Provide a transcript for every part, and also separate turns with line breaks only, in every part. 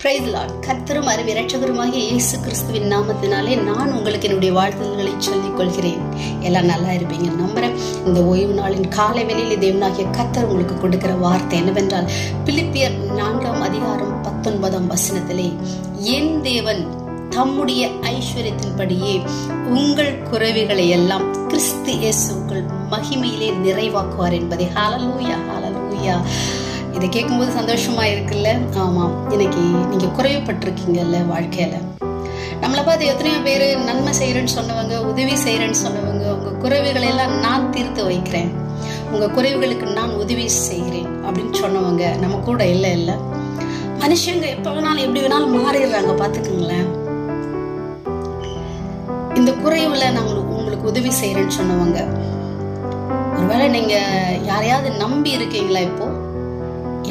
Price கத்தரும் கர்த்தரும் அறிவி இரட்சகருமாகிய இயேசு கிறிஸ்துவின் நாமத்தினாலே நான் உங்களுக்கு என்னுடைய வாழ்த்துதல்களை சொல்லிக் கொள்கிறேன் எல்லாம் நல்லா இருப்பீங்க நம்புறேன். இந்த ஓய்வு நாளின் காலை வேளையில் தேவனாகிய கத்தர் உங்களுக்கு கொடுக்கிற வார்த்தை என்னவென்றால் பிலிப்பியர் நான்காம் அதிகாரம் பத்தொன்பதாம் வசனத்திலே என் தேவன் தம்முடைய ஐஸ்வர்யத்தின்படியே உங்கள் குறைவுகளை எல்லாம் கிறிஸ்து இயேசுக்கள் மகிமையிலே நிறைவாக்குவார் என்பதை. ஹalleluya ஹalleluya. இதை கேட்கும்போது சந்தோஷமா இருக்குல்ல? ஆமாம் இன்னைக்கு நீங்க குறைவுபட்டிருக்கீங்கல்ல வாழ்க்கையில. நம்மளை பார்த்து எத்தனையோ பேர் நன்மை செய்யறேன்னு சொன்னவங்க உதவி செய்யறேன்னு சொன்னவங்க உங்க குறைவுகளை எல்லாம் நான் தீர்த்து வைக்கிறேன். உங்க குறைவுகளுக்கு நான் உதவி செய்கிறேன் அப்படின்னு சொன்னவங்க நம்ம கூட இல்லை இல்லை. மனுஷங்க எப்ப வேணாலும் எப்படி வேணாலும் மாறிடுறாங்க பாத்துக்குங்களேன் இந்த குறைவுல நான் உங்களுக்கு உதவி செய்யறேன்னு சொன்னவங்க. ஒருவேளை நீங்க யாரையாவது நம்பி இருக்கீங்களா இப்போ?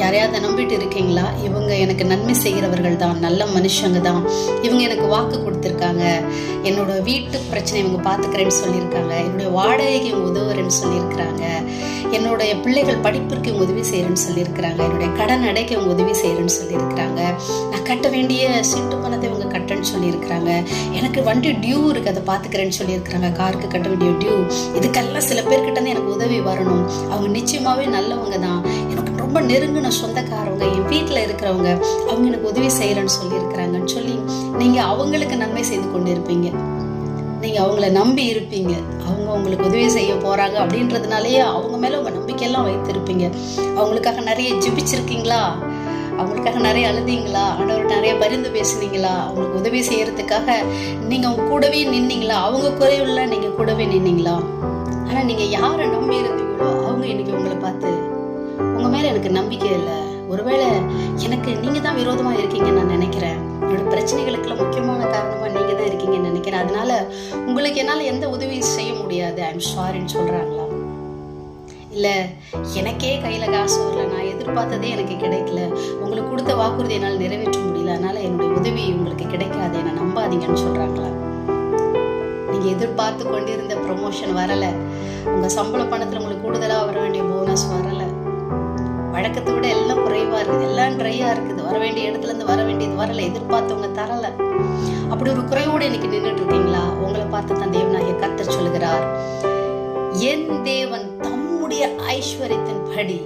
யாரையாவது நம்பிட்டு இருக்கீங்களா? இவங்க எனக்கு நன்மை செய்கிறவர்கள் தான் நல்ல மனுஷங்க தான். இவங்க எனக்கு வாக்கு கொடுத்துருக்காங்க. என்னோட வீட்டு பிரச்சனை இவங்க பார்த்துக்கிறேன்னு சொல்லியிருக்காங்க. என்னுடைய வாடகைக்கு இவங்க உதவுறேன்னு சொல்லியிருக்கிறாங்க. என்னுடைய பிள்ளைகள் படிப்பிற்கு இவங்க உதவி செய்கிறேன்னு சொல்லியிருக்கிறாங்க. என்னுடைய கடன் அடைக்க இவங்க உதவி செய்கிறேன்னு சொல்லியிருக்கிறாங்க. நான் கட்ட வேண்டிய சீட்டு பணத்தை இவங்க கட்டன்னு சொல்லியிருக்கிறாங்க. எனக்கு வண்டி டியூ இருக்கு அதை பார்த்துக்கிறேன்னு சொல்லியிருக்கிறாங்க. காருக்கு கட்ட வேண்டிய டியூ இதுக்கெல்லாம் சில பேர்கிட்ட எனக்கு உதவி வரணும். அவங்க நிச்சயமாகவே நல்லவங்க தான். எனக்கு ரொம்ப நெருங்கின சொந்தக்காரவங்க என் வீட்டில் இருக்கிறவங்க அவங்க எனக்கு உதவி செய்யறேன்னு சொல்லியிருக்கிறாங்கன்னு சொல்லி நீங்கள் அவங்களுக்கு நன்மை செய்து கொண்டு இருப்பீங்க நீங்கள் அவங்கள நம்பி இருப்பீங்க. அவங்க உங்களுக்கு உதவி செய்ய போகிறாங்க அப்படின்றதுனாலேயே அவங்க மேலே உங்கள் நம்பிக்கையெல்லாம் வைத்திருப்பீங்க. அவங்களுக்காக நிறைய ஜிபிச்சிருக்கீங்களா? அவங்களுக்காக நிறைய அழுதீங்களா? ஆண்டவர் நிறைய பரிந்து பேசுனீங்களா? அவங்களுக்கு உதவி செய்யறதுக்காக நீங்கள் அவங்க கூடவே நின்னீங்களா? அவங்க குறைவுல நீங்கள் கூடவே நின்னீங்களா? ஆனால் நீங்கள் யாரை நம்பி இருந்தீங்க? எனக்கு நம்பிக்கை இல்லை. ஒருவேளை எனக்கு நீங்க தான் விரோதமா இருக்கீங்கன்னு நான் நினைக்கிறேன். என்னோட பிரச்சனைகளுக்கெல்லாம் முக்கியமான காரணமா நீங்க தான் இருக்கீங்கன்னு நினைக்கிறேன். அதனால உங்களுக்கு என்னால எந்த உதவியும் செய்ய முடியாது. ஐம் சாரின்னு சொல்றாங்களா? இல்ல எனக்கே கையில காசு வரல. நான் எதிர்பார்த்ததே எனக்கு கிடைக்கல. உங்களுக்கு கொடுத்த வாக்குறுதி என்னால் நிறைவேற்ற முடியல. அதனால என்னுடைய உதவி உங்களுக்கு கிடைக்காது. என்ன நம்பாதீங்கன்னு சொல்றாங்களா? நீங்க எதிர்பார்த்து கொண்டிருந்த ப்ரொமோஷன் வரல. உங்க சம்பள பணத்துல உங்களுக்கு கூடுதலா வர வேண்டிய போனஸ் வரல. வழக்கத்தை விட எல்லாம் குறைவா இருக்குது. எல்லாம் ட்ரையா இருக்குது. வர வேண்டிய இடத்துல இருந்து வர வேண்டியது வரல. எதிர்பார்த்தவங்க தரல. அப்படி ஒரு குறைவோடு இன்னைக்கு நின்றுட்டு இருக்கீங்களா? உங்களை பார்த்து தான் தேவனாகிய கத்தர் சொல்கிறார் என் தேவன் தம்முடைய ஐஸ்வர்யத்தின் படி.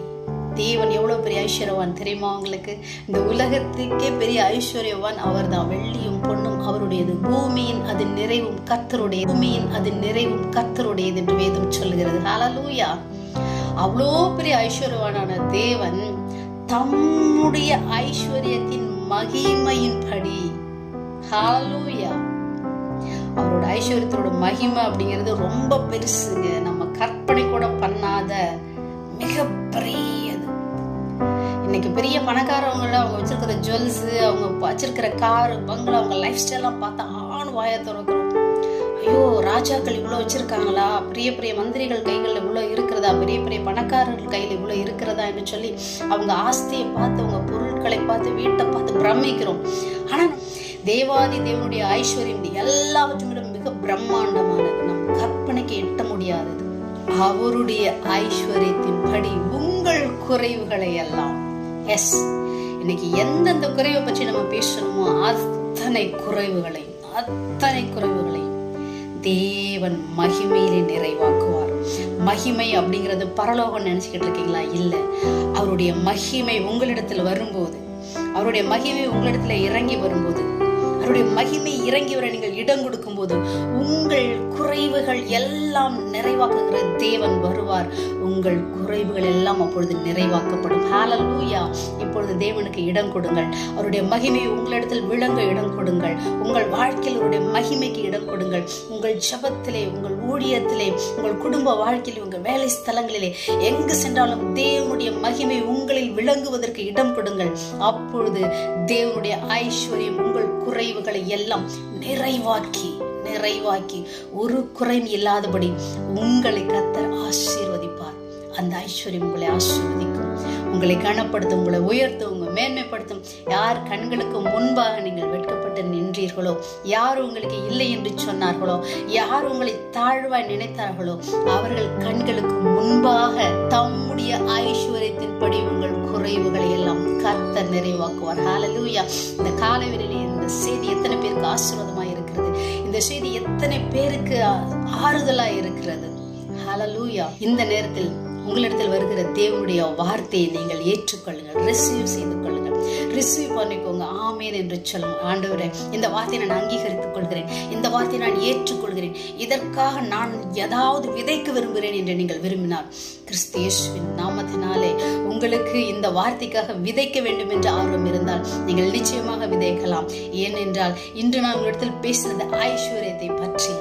தேவன் எவ்வளோ பெரிய ஐஸ்வர்யவான் தெரியுமா உங்களுக்கு? இந்த உலகத்துக்கே பெரிய ஐஸ்வர்யவான் அவர்தான். வெள்ளியும் பொண்ணும் அவருடையது. பூமியின் அது நிறைவும் கத்தருடைய பூமியின் அது நிறைவும் கத்தருடையது என்று வேதம் சொல்லுகிறது. ஹalleluya அவ்வளோ பெரிய ஐஸ்வர்யவானான தேவன் தம்முடைய ஐஸ்வர்யத்தின் மகிமையின்படி. ஹalleluya அவரோட ஐஸ்வர்யத்தோட மகிமை அப்படிங்கிறது ரொம்ப பெருசுங்க. நம்ம கற்பனை கூட பண்ணாத மிக பெரியது இன்னைக்கு பெரிய பணக்காரவங்கள அவங்க வச்சிருக்கிற ஜுவல்ஸ் அவங்க வச்சிருக்கிற கார் பங்களா அவங்க லைஃப் ஸ்டைல்லாம் பார்த்தா ஆண் வாய திறக்கிறோம். ஐயோ ராஜாக்கள் இவ்வளோ வச்சிருக்காங்களா? பெரிய பெரிய மந்திரிகள் கைகளில் இவ்வளோ இருக்கிறதா? பெரிய பெரிய பணக்காரர்கள் கையில் இவ்வளோ இருக்கிறதா என்று சொல்லி அவங்க ஆஸ்தியை பார்த்து அவங்க பொருட்களை பார்த்து வீட்டை பார்த்து பிரமிக்கிறோம். ஆனால் தேவாதி தேவனுடைய ஐஸ்வர்யம் எல்லாவற்றையும் மிக பிரம்மாண்டமானது. நம் கற்பனைக்கு எட்ட முடியாதது. அவருடைய ஐஸ்வர்யத்தின் படி உங்கள் குறைவுகளை எல்லாம். எஸ் இன்னைக்கு எந்தெந்த குறைவை பற்றி நம்ம பேசணுமோ அத்தனை குறைவுகளையும் அத்தனை குறைவுகளையும் தேவன் மகிமையிலே நிறைவாக்குவார். மகிமை அப்படிங்கிறது பரலோகம் நினைச்சுக்கிட்டு இருக்கீங்களா? இல்லை. அவருடைய மகிமை உங்களிடத்தில் வரும்போது அவருடைய மகிமை உங்களிடத்தில் இறங்கி வரும்போது அவருடைய மகிமை இறங்கி வர நீங்கள் இடம் கொடுக்கும் போது உங்கள் குறைவுகள் எல்லாம் நிறைவாக்குகிற தேவன் வருவார். உங்கள் குறைவுகள் எல்லாம் அப்பொழுது நிறைவாக்கப்படும். ஹalleluya இப்பொழுது தேவனுக்கு இடம் கொடுங்கள். அவருடைய மகிமையை உங்களிடத்தில் விளங்க இடம் கொடுங்கள். உங்கள் வாழ்க்கையில் அவருடைய மகிமைக்கு இடம் கொடுங்கள். உங்கள் ஜபத்திலே உங்கள் ஊழியத்திலே உங்கள் குடும்ப வாழ்க்கையிலே உங்கள் வேலை ஸ்தலங்களிலே எங்கு சென்றாலும் தேவனுடைய மகிமை உங்களில் விளங்குவதற்கு இடம் கொடுங்கள். அப்பொழுது தேவனுடைய ஐஸ்வர்யம் உங்கள் குறைவுகளை எல்லாம் நிறைவாக்கி நிறைவாக்கி ஒரு குறையும் இல்லாதபடி உங்களை கத்த ஆசீர்வதிப்பார். அந்த ஐஸ்வர்யம் உங்களை ஆசீர்வதிக்கும். உங்களை கனப்படுத்தும் உங்களை உயர்த்தும் உங்களை மேன்மைப்படுத்தும். யார் கண்களுக்கு முன்பாக நீங்கள் பாடுபட்டு நின்றீர்களோ? யார் உங்களுக்கு இல்லை என்று சொன்னார்களோ? யார் உங்களை தாழ்வாய் நினைத்தார்களோ? அவர்கள் கண்களுக்கு முன்பாக தம்முடைய ஐஸ்வர்யத்தின்படி உங்கள் குறைவுகளை எல்லாம் கர்த்த நிறைவாக்குவார். ஹாலலூயா இந்த காலை இந்த செய்தி எத்தனை பேருக்கு ஆசீர்வாதமா இருக்கிறது? இந்த செய்தி எத்தனை பேருக்கு ஆறுதலா இருக்கிறது? ஹலலூயா இந்த நேரத்தில் உங்களிடத்தில் வருகிற தேவனுடைய வார்த்தையை நீங்கள் ஏற்றுக்கொள்ளுங்கள். ரிசீவ் செய்து கொள்ளுங்கள். ரிசீவ் பண்ணிக்கோங்க. ஆமேன் என்று சொல்லுங்க ஆண்டவரே இந்த வார்த்தையை நான் அங்கீகரித்துக் கொள்கிறேன். இந்த வார்த்தையை நான் ஏற்றுக்கொள்கிறேன். இதற்காக நான் ஏதாவது விதைக்க விரும்புகிறேன் என்று நீங்கள் விரும்பினால் கிறிஸ்து இயேசுவின் நாமத்தினாலே உங்களுக்கு இந்த வார்த்தைக்காக விதைக்க வேண்டும் என்ற ஆர்வம் இருந்தால் நீங்கள் நிச்சயமாக விதைக்கலாம். ஏனென்றால் இன்று நான் உங்களிடத்தில் பேசினது ஐஸ்வர்யத்தை பற்றி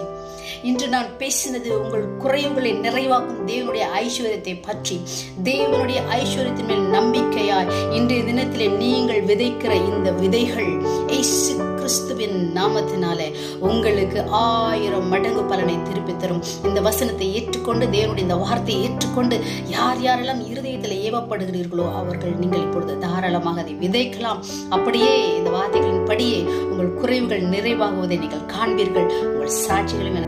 இன்று நான் பேசினது உங்கள் குறைவுகளை நிறைவாக்கும் தேவனுடைய ஐஸ்வர்யத்தை பற்றி. தேவனுடைய ஐஸ்வர்யத்தின் மேல் நம்பிக்கையாய் இன்றைய தினத்திலே நீங்கள் விதைக்கிற இந்த விதைகள் இயேசு கிறிஸ்துவின் நாமத்தினாலே உங்களுக்கு ஆயிரம் மடங்கு பலனை திருப்பி தரும். இந்த வசனத்தை ஏற்றுக்கொண்டு தேவனுடைய இந்த வார்த்தையை ஏற்றுக்கொண்டு யார் யாரெல்லாம் இருதயத்தில் ஏவப்படுகிறீர்களோ அவர்கள் நீங்கள் இப்பொழுது தாராளமாக அதை விதைக்கலாம். அப்படியே இந்த வார்த்தைகளின் படியே உங்கள் குறைவுகள் நிறைவாகுவதை நீங்கள் காண்பீர்கள். உங்கள் சாட்சிகளும் எனக்கு